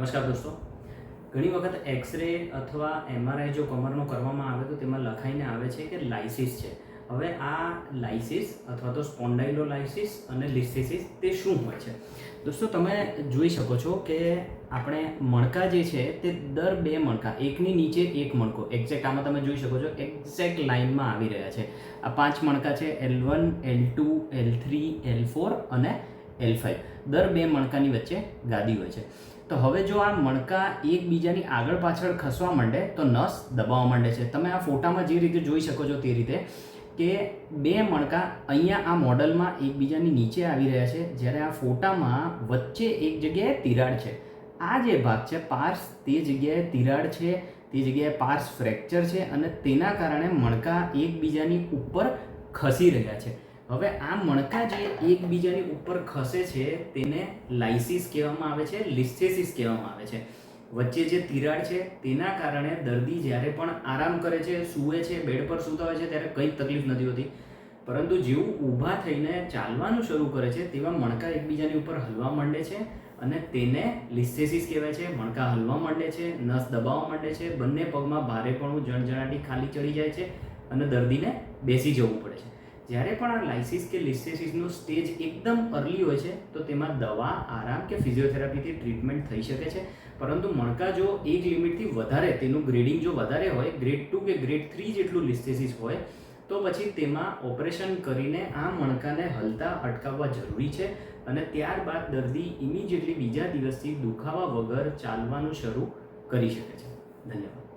નમસ્કાર દોસ્તો. ઘણી વખત એક્સરે અથવા એમઆરઆઈ જો કમરનો કરવામાં આવે તો તેમાં લખાઈને આવે છે કે લાઇસિસ છે. હવે આ લાઇસિસ અથવા તો સ્પોન્ડાઇલોલાઇસિસ અને લિસ્થિસિસ તે શું હોય છે? દોસ્તો, તમે જોઈ શકો છો કે આપણે મણકા જે છે તે દર બે મણકા, એકની નીચે એક મણકો એક્ઝેક્ટ આમાં તમે જોઈ શકો છો એક્ઝેક્ટ લાઇનમાં આવી રહ્યા છે. આ પાંચ મણકા છે L one L two L three L four અને એલ ફાઇવ દર બે મણકાની વચ્ચે ગાદી હોય છે. તો હવે જો આ મણકા એકબીજાની આગળ પાછળ ખસવા માંડે, તો નસ દબાવવા માંડે છે. તમે આ ફોટામાં જે રીતે જોઈ શકો છો તે રીતે કે બે મણકા અહીંયા આ મોડલમાં એકબીજાની નીચે આવી રહ્યા છે. જ્યારે આ ફોટામાં વચ્ચે એક જગ્યાએ તિરાડ છે. આ જે ભાગ છે, પાર્સ તે જગ્યાએ તિરાડ છે, તે જગ્યાએ પાર્સ ફ્રેક્ચર છે અને તેના કારણે મણકા એકબીજાની ઉપર ખસી રહ્યા છે. હવે આ મણકા જે એકબીજાની ઉપર ખસે છે, તેને લાઇસિસ કહેવામાં આવે છે, લિસ્થેસિસ કહેવામાં આવે છે. વચ્ચે જે તિરાડ છે, તેના કારણે દર્દી જ્યારે પણ આરામ કરે છે, સૂવે છે, બેડ પર સૂતા હોય છે, ત્યારે કંઈ તકલીફ નથી હોતી. પરંતુ જેવું ઊભા થઈને ચાલવાનું શરૂ કરે છે, તેવા મણકા એકબીજાની ઉપર હલવા માંડે છે અને તેને લિસ્થેસિસ કહેવાય છે. મણકા હલવા માંડે છે, નસ દબાવવા માંડે છે, બંને પગમાં ભારેપણું જણજણાટી ખાલી ચડી જાય છે અને દર્દીને બેસી જવું પડે છે. જ્યારે પણ આ લાઇસિસ કે લિસ્ટેસિસનો સ્ટેજ એકદમ અર્લી હોય છે, તો તેમાં દવા, આરામ કે ફિઝિયોથેરાપીથી ટ્રીટમેન્ટ થઈ શકે છે. પરંતુ મણકા જો એક લિમિટથી વધારે, તેનું ગ્રેડિંગ જો વધારે હોય ગ્રેડ ટુ કે ગ્રેડ થ્રી જેટલું લિસ્ટેસિસ હોય, તો પછી તેમાં ઓપરેશન કરીને આ મણકાને હલતા અટકાવવા જરૂરી છે. અને ત્યારબાદ દર્દી ઇમિજિએટલી બીજા દિવસથી દુખાવા વગર ચાલવાનું શરૂ કરી શકે છે. ધન્યવાદ.